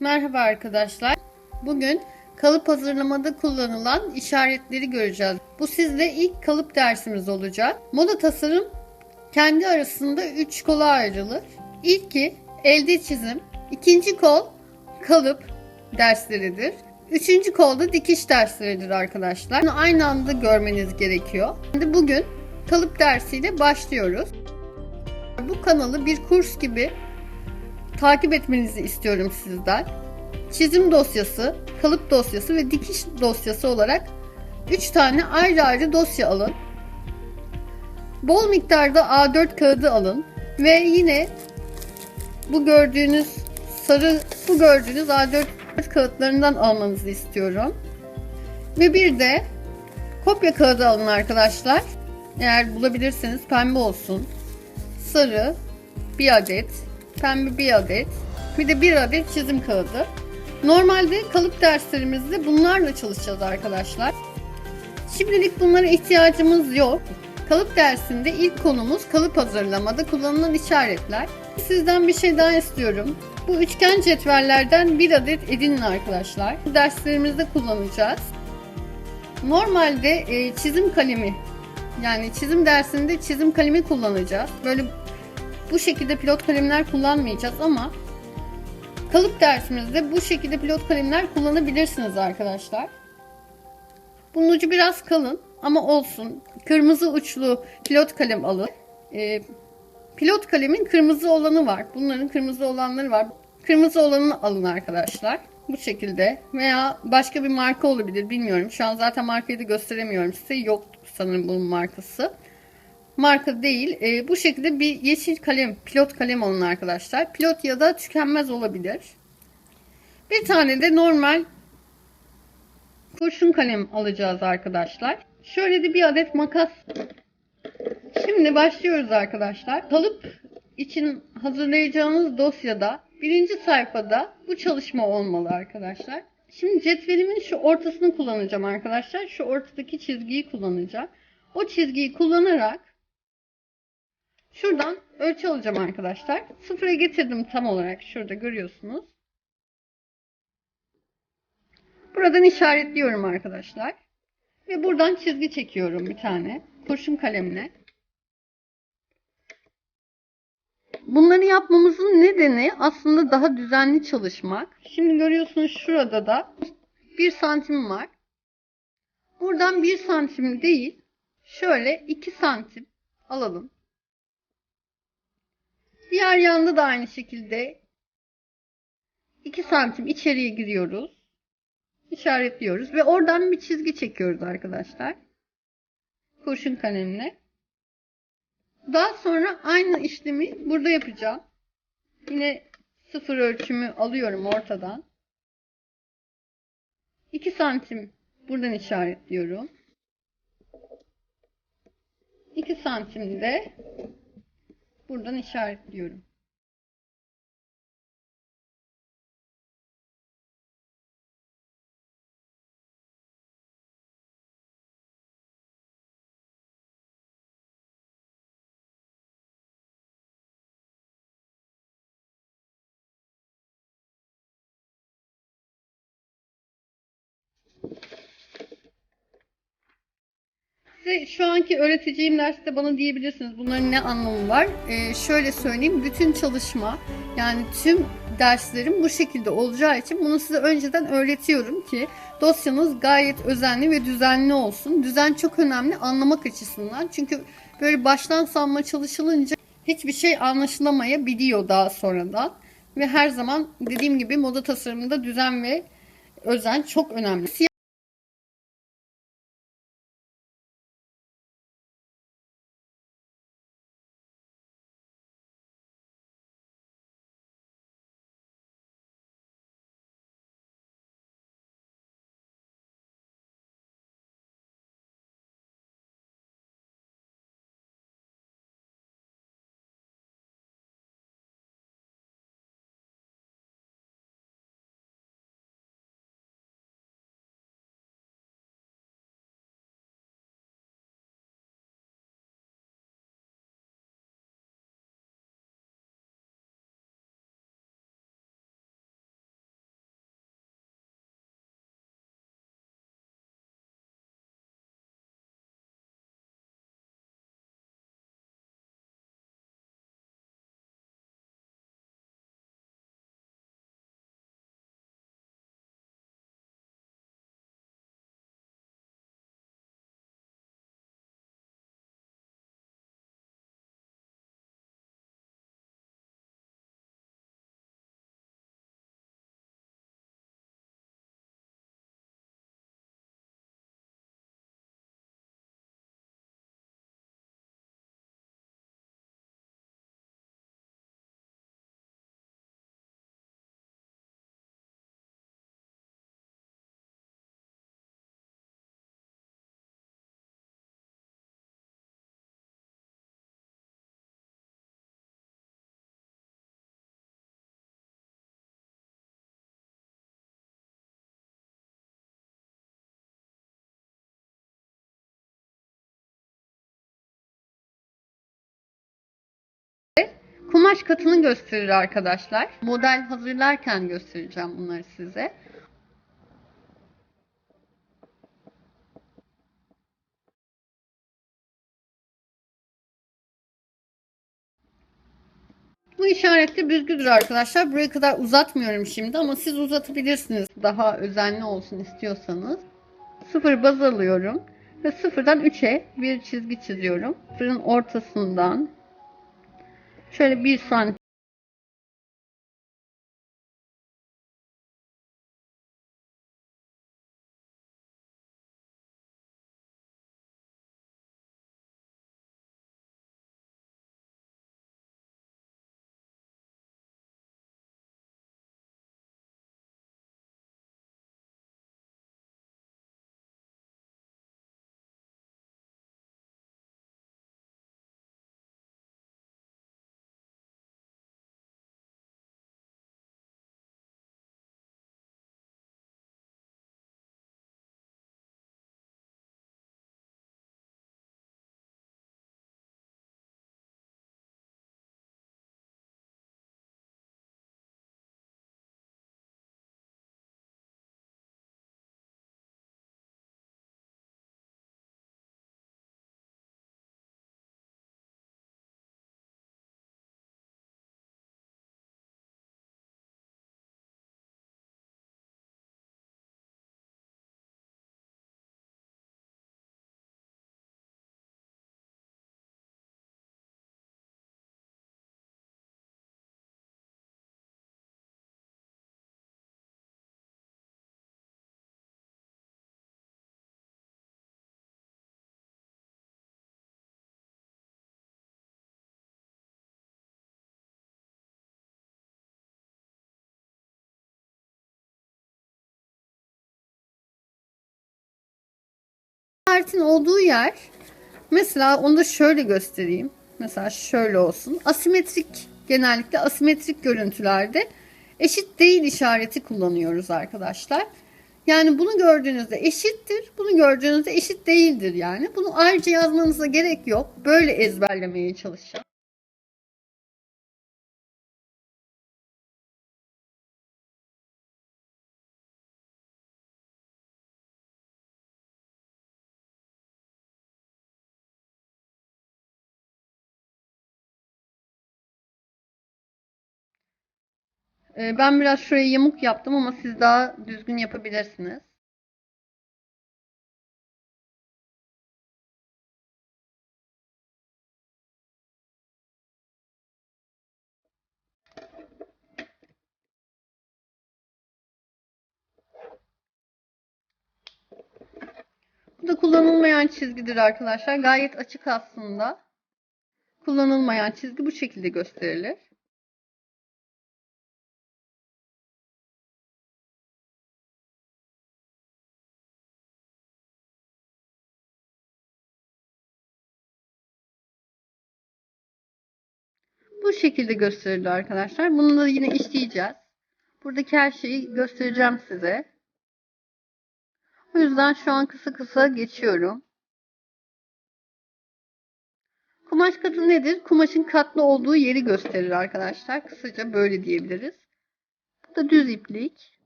Merhaba arkadaşlar. Bugün kalıp hazırlamada kullanılan işaretleri göreceğiz. Bu sizde ilk kalıp dersimiz olacak. Moda tasarım kendi arasında 3 kola ayrılır. İlki elde çizim, ikinci kol kalıp dersleridir. Üçüncü kolda dikiş dersleridir arkadaşlar. Bunu aynı anda görmeniz gerekiyor. Şimdi bugün kalıp dersiyle başlıyoruz. Bu kanalı bir kurs gibi takip etmenizi istiyorum sizden. Çizim dosyası, kalıp dosyası ve dikiş dosyası olarak 3 tane ayrı ayrı dosya alın. Bol miktarda A4 kağıdı alın ve yine bu gördüğünüz sarı bu gördüğünüz A4 kağıtlarından almanızı istiyorum. Ve bir de kopya kağıdı alın arkadaşlar. Eğer bulabilirseniz pembe olsun. Sarı bir adet, pembe bir adet, bir de bir adet çizim kağıdı. Normalde kalıp derslerimizde bunlarla çalışacağız arkadaşlar. Şimdilik bunlara ihtiyacımız yok. Kalıp dersinde ilk konumuz kalıp hazırlamada kullanılan işaretler. Sizden bir şey daha istiyorum. Bu üçgen cetvellerden bir adet edinin arkadaşlar. Derslerimizde kullanacağız. Normalde e, çizim kalemi yani çizim dersinde çizim kalemi kullanacağız. Böyle bu şekilde pilot kalemler kullanmayacağız ama kalıp dersimizde bu şekilde pilot kalemler kullanabilirsiniz arkadaşlar. Bunun ucu biraz kalın ama olsun. Kırmızı uçlu pilot kalem alın. Ee, pilot kalemin kırmızı olanı var. Bunların kırmızı olanları var. Kırmızı olanını alın arkadaşlar. Bu şekilde veya başka bir marka olabilir bilmiyorum. Şu an zaten markayı da gösteremiyorum size. Yok sanırım bunun markası marka değil. E, bu şekilde bir yeşil kalem, pilot kalem alın arkadaşlar. Pilot ya da tükenmez olabilir. Bir tane de normal kurşun kalem alacağız arkadaşlar. Şöyle de bir adet makas. Şimdi başlıyoruz arkadaşlar. Kalıp için hazırlayacağınız dosyada birinci sayfada bu çalışma olmalı arkadaşlar. Şimdi cetvelimin şu ortasını kullanacağım arkadaşlar. Şu ortadaki çizgiyi kullanacağım. O çizgiyi kullanarak Şuradan ölçü alacağım arkadaşlar. Sıfıra getirdim tam olarak. Şurada görüyorsunuz. Buradan işaretliyorum arkadaşlar. Ve buradan çizgi çekiyorum bir tane. Kurşun kalemle. Bunları yapmamızın nedeni aslında daha düzenli çalışmak. Şimdi görüyorsunuz şurada da bir santim var. Buradan bir santim değil, şöyle iki santim alalım. Diğer yanda da aynı şekilde 2 santim içeriye giriyoruz. İşaretliyoruz ve oradan bir çizgi çekiyoruz arkadaşlar. Kurşun kalemle. Daha sonra aynı işlemi burada yapacağım. Yine sıfır ölçümü alıyorum ortadan. 2 santim buradan işaretliyorum. 2 santim de buradan işaretliyorum. Size şu anki öğreteceğim derste bana diyebilirsiniz bunların ne anlamı var. Ee, şöyle söyleyeyim bütün çalışma yani tüm derslerim bu şekilde olacağı için bunu size önceden öğretiyorum ki dosyanız gayet özenli ve düzenli olsun. Düzen çok önemli anlamak açısından çünkü böyle baştan savma çalışılınca hiçbir şey anlaşılamayabiliyor daha sonradan. Ve her zaman dediğim gibi moda tasarımında düzen ve özen çok önemli. Kumaş katını gösterir arkadaşlar. Model hazırlarken göstereceğim bunları size. Bu işaretli büzgüdür arkadaşlar. Buraya kadar uzatmıyorum şimdi ama siz uzatabilirsiniz. Daha özenli olsun istiyorsanız. Sıfır baz alıyorum. Ve sıfırdan 3'e bir çizgi çiziyorum. Sıfırın ortasından şöyle bir santim işaretin olduğu yer mesela onu da şöyle göstereyim. Mesela şöyle olsun. Asimetrik genellikle asimetrik görüntülerde eşit değil işareti kullanıyoruz arkadaşlar. Yani bunu gördüğünüzde eşittir, bunu gördüğünüzde eşit değildir yani. Bunu ayrıca yazmanıza gerek yok. Böyle ezberlemeye çalışacağım. Ee, Ben biraz şurayı yamuk yaptım ama siz daha düzgün yapabilirsiniz. Bu da kullanılmayan çizgidir arkadaşlar. Gayet açık aslında. Kullanılmayan çizgi bu şekilde gösterilir. Şekilde gösterildi arkadaşlar. Bunu da yine işleyeceğiz. Buradaki her şeyi göstereceğim size. O yüzden şu an kısa kısa geçiyorum. Kumaş katı nedir? Kumaşın katlı olduğu yeri gösterir arkadaşlar. Kısaca böyle diyebiliriz. Bu da düz iplik.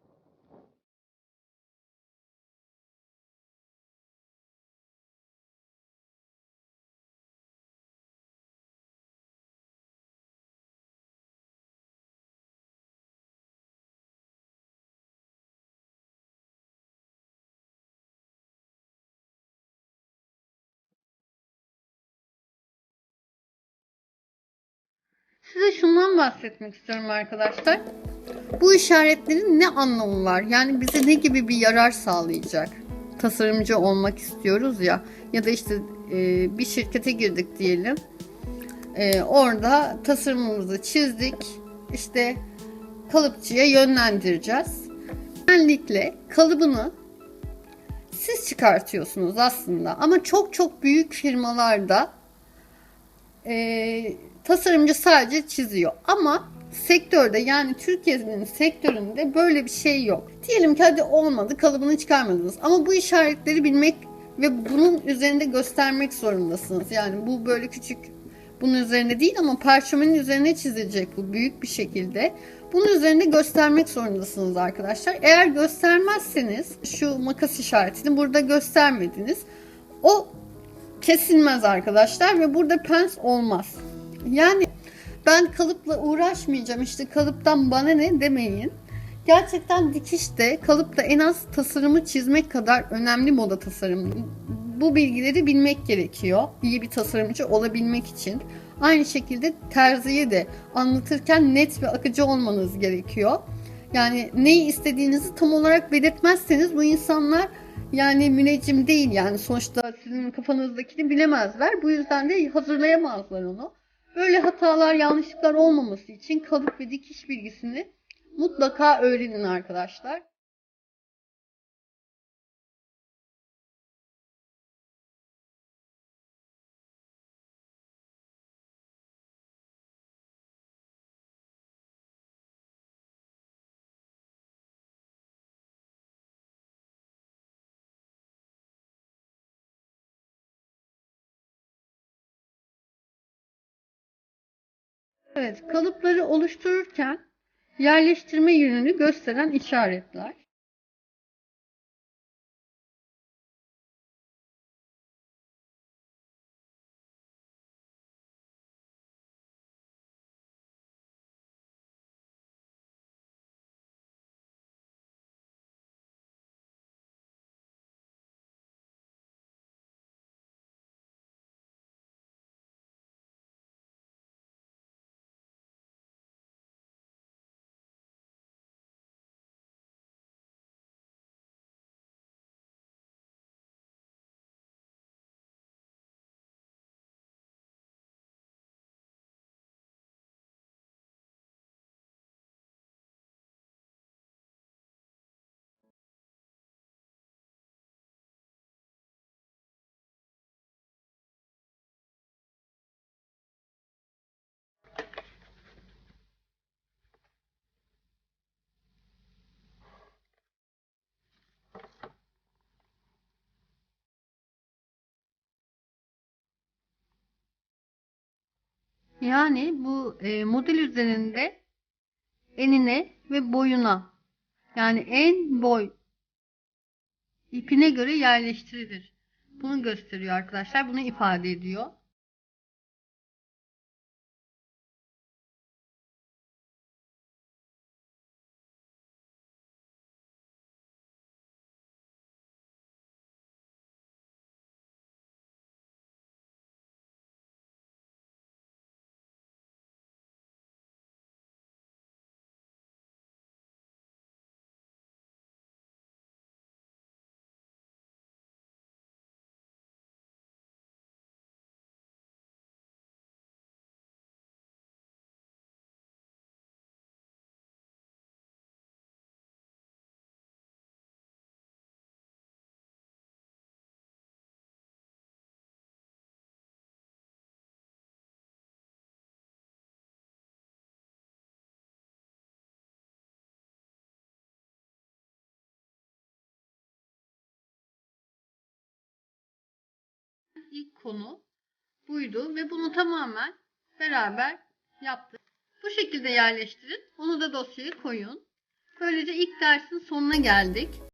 Size şundan bahsetmek istiyorum arkadaşlar. Bu işaretlerin ne anlamı var? Yani bize ne gibi bir yarar sağlayacak? Tasarımcı olmak istiyoruz ya ya da işte e, bir şirkete girdik diyelim. E, orada tasarımımızı çizdik. İşte kalıpçıya yönlendireceğiz. Genellikle kalıbını siz çıkartıyorsunuz aslında ama çok çok büyük firmalarda e, tasarımcı sadece çiziyor. Ama sektörde yani Türkiye'nin sektöründe böyle bir şey yok. Diyelim ki hadi olmadı kalıbını çıkarmadınız. Ama bu işaretleri bilmek ve bunun üzerinde göstermek zorundasınız. Yani bu böyle küçük bunun üzerine değil ama parşömenin üzerine çizilecek bu büyük bir şekilde. Bunun üzerinde göstermek zorundasınız arkadaşlar. Eğer göstermezseniz şu makas işaretini burada göstermediniz. O kesilmez arkadaşlar ve burada pens olmaz. Yani ben kalıpla uğraşmayacağım işte kalıptan bana ne demeyin. Gerçekten dikişte kalıpta en az tasarımı çizmek kadar önemli moda tasarımı. Bu bilgileri bilmek gerekiyor. İyi bir tasarımcı olabilmek için. Aynı şekilde terziye de anlatırken net ve akıcı olmanız gerekiyor. Yani neyi istediğinizi tam olarak belirtmezseniz bu insanlar yani müneccim değil yani sonuçta sizin kafanızdakini bilemezler. Bu yüzden de hazırlayamazlar onu. Böyle hatalar, yanlışlıklar olmaması için kalıp ve dikiş bilgisini mutlaka öğrenin arkadaşlar. Evet, kalıpları oluştururken yerleştirme yönünü gösteren işaretler. Yani bu e, model üzerinde enine ve boyuna yani en boy ipine göre yerleştirilir. Bunu gösteriyor arkadaşlar. Bunu ifade ediyor. İlk konu buydu ve bunu tamamen beraber yaptık. Bu şekilde yerleştirin. Onu da dosyaya koyun. Böylece ilk dersin sonuna geldik.